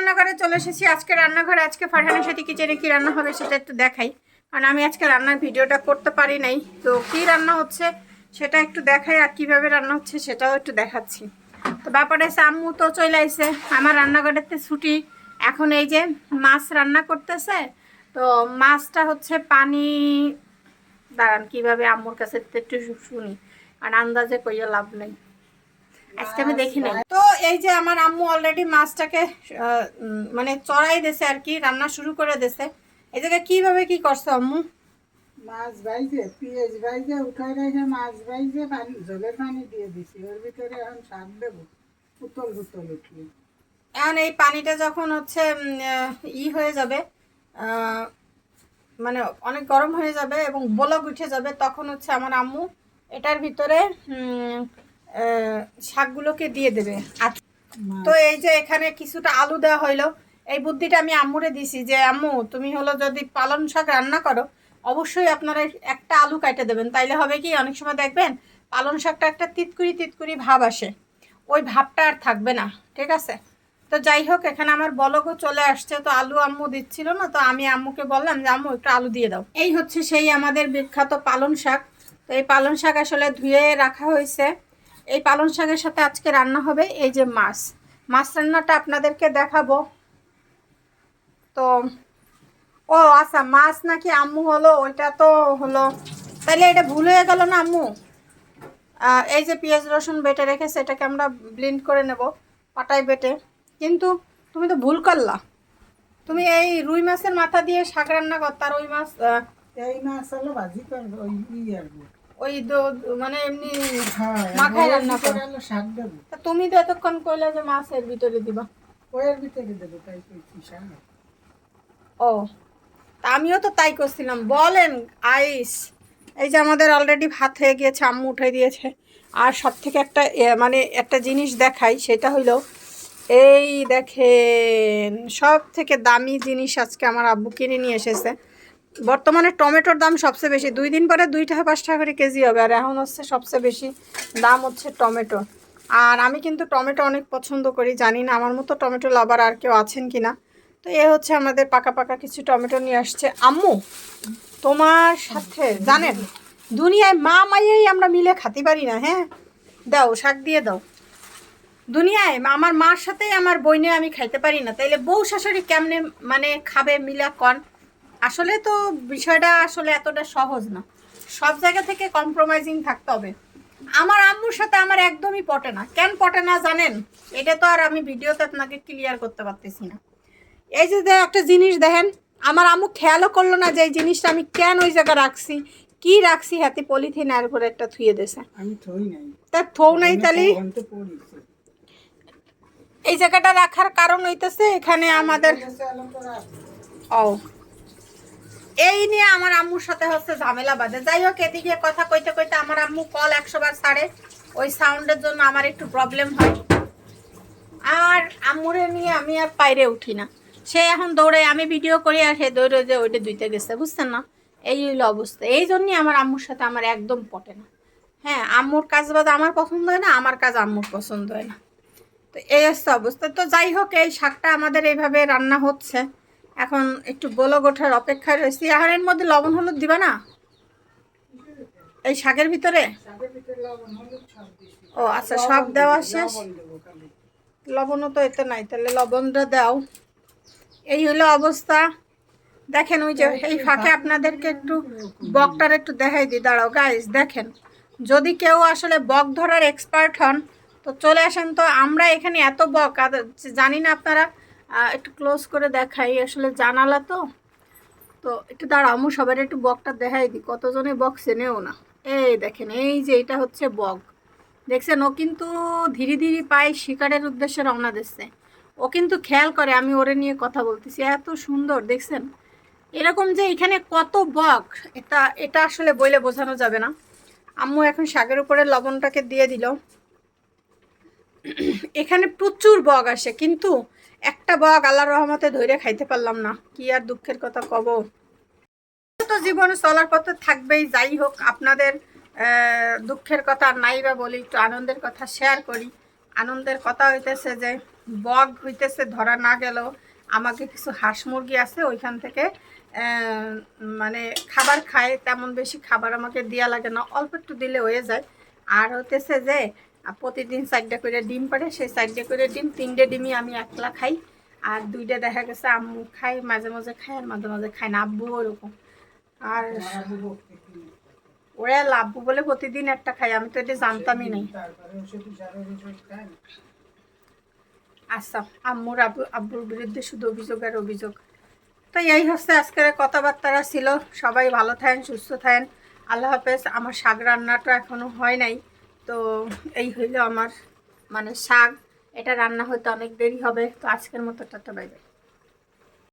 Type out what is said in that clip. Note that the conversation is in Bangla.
রান্নাঘরে চলে এসেছি। আজকে রান্নাঘরে, আজকে ফারহানের সাথে কিচেনে কি রান্না হবে সেটা একটু দেখাই। কারণ আমি আজকে রান্নার ভিডিওটা করতে পারি নাই। তো কি রান্না হচ্ছে সেটা একটু দেখাই আর কীভাবে রান্না হচ্ছে সেটাও একটু দেখাচ্ছি। তো ব্যাপারে আম্মু তো চলে আইছে। আমার রান্নাঘরেতে ছুটি। এখন এই যে মাছ রান্না করতেছে। তো মাছটা হচ্ছে পানি দাঁড়ান, কীভাবে আম্মুর কাছে একটু শুনি। আর আন্দাজে কইয়া লাভ নেই। আজকে আমি দেখি নাই। তো এই যে আমার আম্মু অলরেডি মাছটাকে মানে চড়াই দিছে আর কি রান্না শুরু করে দিছে। এই জায়গায় কীভাবে কি করছ আম্মু? মাছ ভাইজে পেঁয়াজ ভাইজে উঠাই রেখে মাছ ভাইজে পানি জলের পানি দিয়ে দিছি। ওর ভিতরে এখন শাক দেবো উতল উতল উঠলি এখন এই পানিটা যখন হচ্ছে ই হয়ে যাবে মানে অনেক গরম হয়ে যাবে এবং বলক উঠে যাবে তখন হচ্ছে আমার আম্মু এটার ভিতরে শাকগুলোকে দিয়ে দেবে। আর তো এই যে এখানে কিছুটা আলু দেওয়া হইল এই বুদ্ধিটা আমি আম্মুরে দিছি যে আম্মু তুমি হলো যদি পালং শাক রান্না করো অবশ্যই আপনারা একটা আলু কাটে দেবেন। তাইলে হবে কি অনেক সময় দেখবেন পালং শাকটা একটা তিতকুড়ি তিতকুড়ি ভাব আসে। ওই ভাবটা আর থাকবে না ঠিক আছে? তো যাই হোক এখানে আমার বলকও চলে আসছে। তো আলু আম্মু দিচ্ছিল না তো আমি আম্মুকে বললাম যে আম্মু একটু আলু দিয়ে দাও। এই হচ্ছে সেই আমাদের বিখ্যাত পালং শাক। তো এই পালং শাক আসলে ধুয়ে রাখা হয়েছে। এই পালং শাকের সাথে আজকে রান্না হবে এই যে মাছ। মাছ রান্নাটা আপনাদেরকে দেখাবো। তো, ও আচ্ছা মাছ নাকি আম্মু হলো, ওইটা তো হলো। তাহলে এটা ভুল হয়ে গেল না আম্মু? এই যে পেঁয়াজ রসুন বেটে রেখেছে, এটাকে আমরা ব্লেন্ড করে নেব, পাটায় বেটে। কিন্তু তুমি তো ভুল করলা। তুমি এই রুই মাছের মাথা দিয়ে শাক রান্না কর, তার ওই মাছ এই মাছ হলো ভাজি করব, ওই ই আর। ওই মানে এমনি হ্যাঁ মাখায় রান্না করো। শাক দেবো। তা তুমি তো এতক্ষণ কইলে যে মাছের ভিতরে দিবা। ওয়ের ভিতরে দেবো তাই কইছি শাক। ও তা আমিও তো তাই করছিলাম। বলেন আইস এই যে আমাদের অলরেডি ভাত হয়ে গিয়েছে আম্মু উঠে দিয়েছে। আর সব থেকে একটা মানে একটা জিনিস দেখাই সেটা হইল এই দেখেন সব থেকে দামি জিনিস আজকে আমার আব্বু কিনে নিয়ে এসেছে। বর্তমানে টমেটোর দাম সবচেয়ে বেশি। দুই দিন পরে দুই টাকা, পাঁচ টাকা করে কেজি হবে। আর এখন হচ্ছে সবচেয়ে বেশি দাম হচ্ছে টমেটো। আর আমি কিন্তু টমেটো অনেক পছন্দ করি, জানি না, আমার মতো টমেটো লাভার আর কেউ আছেন কি না। তো এ হচ্ছে আমাদের পাকা পাকা কিছু টমেটো নিয়ে আসছে। আম্মু, তোমার সাথে, জানেন, দুনিয়ায় মা মাইয়াই আমরা মিলে খাতে পারি না হ্যাঁ? দাও, শাক দিয়ে দাও। দুনিয়ায় আমার মার সাথেই আমার বইনে আমি খাইতে পারি না। তাইলে বউ শাশুড়ি কেমনে মানে খাবে মিলা কন? আসলে তো বিষয়টা আসলে এতটা সহজ না। সব জায়গা থেকে কম্প্রোমাইজিং থাকতে হবে। আমার আম্মুর সাথে আমার একদমই পটে না। কেন পটে না জানেন? এটা তো আর আমি ভিডিওতে আপনাকে ক্লিয়ার করতে পারতেছি না। এই যে একটা জিনিস দেখেন আমার আম্মু খেয়ালও করল না যে এই জিনিসটা আমি কেন ওই জায়গায় রাখছি কি রাখছি হাতে পলিথিন আর করে একটা থুয়ে দেছে আমি থই নাই। তা থৌ নাই তাহলে? এই জায়গাটা রাখার কারণ হইতেছে এখানে আমাদের ও। এই নিয়ে আমার আম্মুর সাথে হচ্ছে ঝামেলা বাঁধে। যাই হোক, এদিকে কথা কইতে কইতে আমার আম্মু কল একশো বার ছাড়ে। ওই সাউন্ডের জন্য আমার একটু প্রবলেম হয়। আর আম্মুরে নিয়ে আমি আর বাইরে উঠি না। সে এখন দৌড়ে, আমি ভিডিও করি আর সে দৌড়ে যে ওইটা দুইতে গেছে, বুঝছেন না? এই হইল অবস্থা। এই জন্যই আমার আম্মুর সাথে আমার একদম পটে না। হ্যাঁ আম্মুর কাজ বাদ আমার পছন্দ হয় না, আমার কাজ আম্মুর পছন্দ হয় না। তো এই হচ্ছে অবস্থা। তো যাই হোক, এই শাকটা আমাদের এইভাবে রান্না হচ্ছে। এখন একটু বলক ওঠার অপেক্ষায় রয়েছি। আহারের মধ্যে লবণ হলুদ দিবা না? এই শাকের ভিতরে? ও আচ্ছা সব দেওয়া শেষ? লবণও তো এতে নাই, তাহলে লবণটা দাও। এই হলো অবস্থা। দেখেন ওই যে, এই ফাঁকে আপনাদেরকে একটু বকটার একটু দেখাই দিই। দাঁড়াও গাইস দেখেন। যদি কেউ আসলে বক ধরার এক্সপার্ট হন, তো চলে আসেন। তো আমরা এখানে এত বক জানি না আপনারা একটু ক্লোজ করে দেখাই। আসলে জানালা তো। তো একটু দাঁড়াও, আমি সবার একটু বকটা দেখাই দিই। কতজনে বক চেনেও না। এই দেখেন, এই যে এটা হচ্ছে বক। দেখছেন, ও কিন্তু ধীরে ধীরে পায়ে শিকারের উদ্দেশ্যে রওনা দিচ্ছে। ও কিন্তু খেয়াল করে, আমি ওরে নিয়ে কথা বলতেছি। এত সুন্দর, দেখছেন? এরকম যে এখানে কত বক, এটা এটা আসলে বইলে বোঝানো যাবে না। আম্মু এখন শাকের উপরে লবণটাকে দিয়ে দিল। এখানে প্রচুর বক আসে, কিন্তু একটা বগ আল্লাহর রহমতে ধরে খাইতে পারলাম না। কি আর দুঃখের কথা কব? তো জীবনে চলার পথে থাকবেই, যাই হোক, আপনাদের দুঃখের কথা নাই বা বলি একটু আনন্দের কথা শেয়ার করি। আনন্দের কথা হইতেছে যে, বক হইতেছে, ধরা না গেলেও আমাকে কিছু হাঁস মুরগি আছে, ওইখান থেকে মানে খাবার খায়, তেমন বেশি খাবার আমাকে দেওয়া লাগে না, অল্প একটু দিলে হয়ে যায়। আর হতেছে যে আহ, প্রতিদিন চারটে করে ডিম পারে সেই চারটে করে ডিম তিনটে ডিমই আমি একলা খাই। আর দুইটা দেখা গেছে আম্মু খাই মাঝে মাঝে খাই আর মাঝে মাঝে খাই না আব্বু ওরকম। আর ওরা লাভবু বলে প্রতিদিন একটা খাই আমি তো এটা জানতামই নাই। আচ্ছা আম্মুর আব্বু আব্বুর বিরুদ্ধে শুধু অভিযোগ আর অভিযোগ। তো এই হচ্ছে আজকের কথাবার্তারা ছিল। সবাই ভালো থাকেন সুস্থ থাকেন। আল্লাহ হাফেজ আমার শাক রান্নাটা এখনও হয় নাই। তো এই হইল আমার মানে শাক। এটা রান্না হতে অনেক দেরি হবে, তো আজকের মতো টাটা বাই বাই